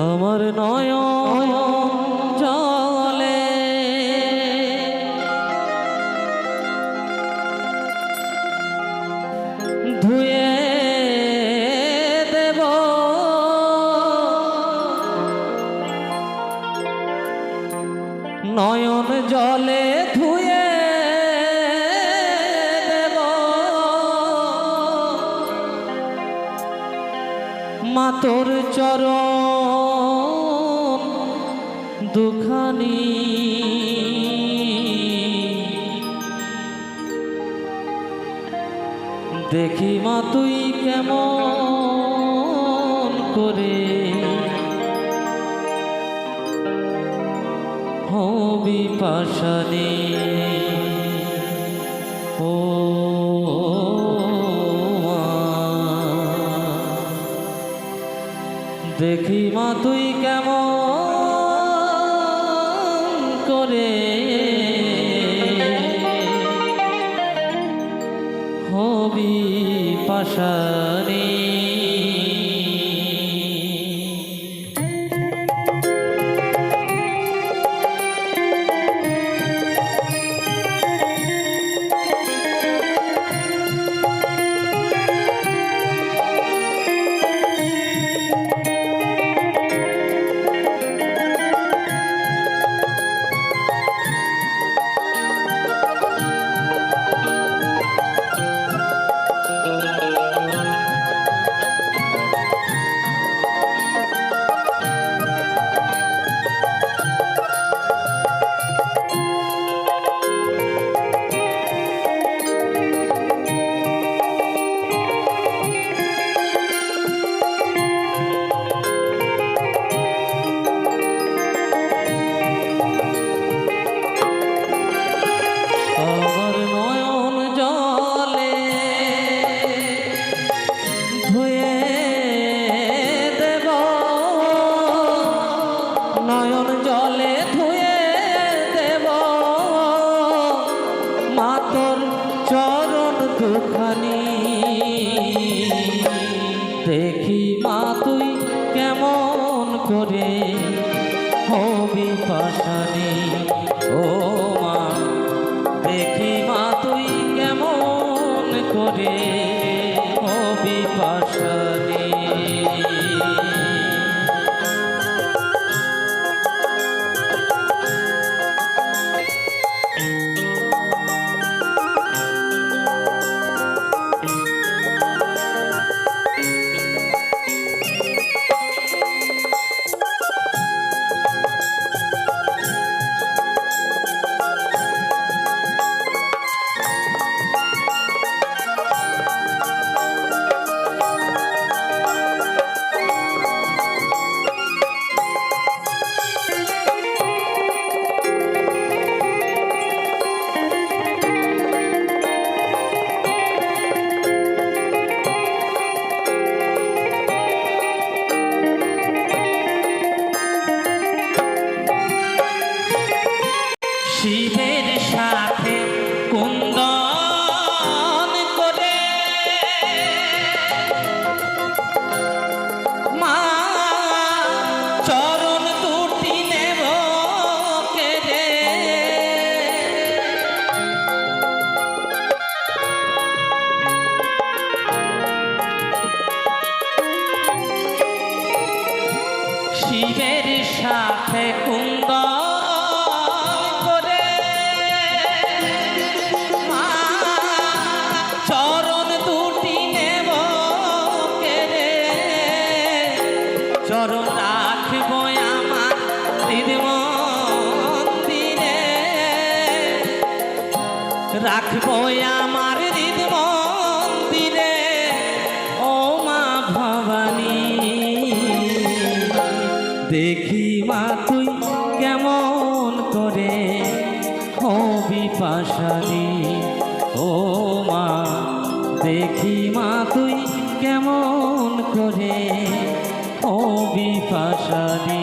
আমার নয় জলে। ধুয়ে দেব। নয়ন জলে ধুয়ে দেব। মাতর চরণ দুখানি দেখি মা তুই কেমন করে হবি পাশানি ও। দেখি মা তুই কেমন করে হবি পাশানে করে হবে পাশানি ও শিবের সাথে কুন্দন করে। চরণ দুটি নেব কেড়ে। চরণ রাখব আমার দিদি মন্দিরে রাখব আমার দেখি মা, তুই কেমন করে হবি পাশানি ও মা, দেখি মা, তুই কেমন করে ও পাশানি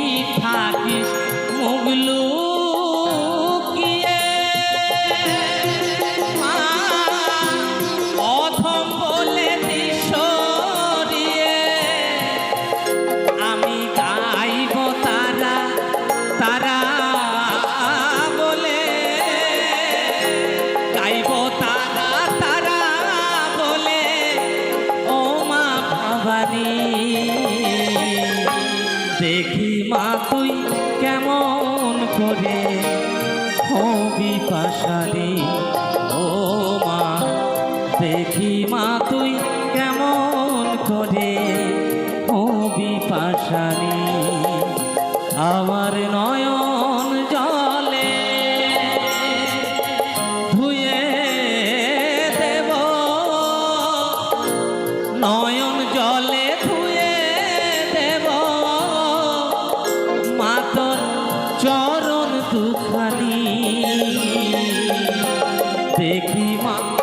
বিপাশারী ও মা দেখি মা তুই চরণ দুখানি। দেখি মা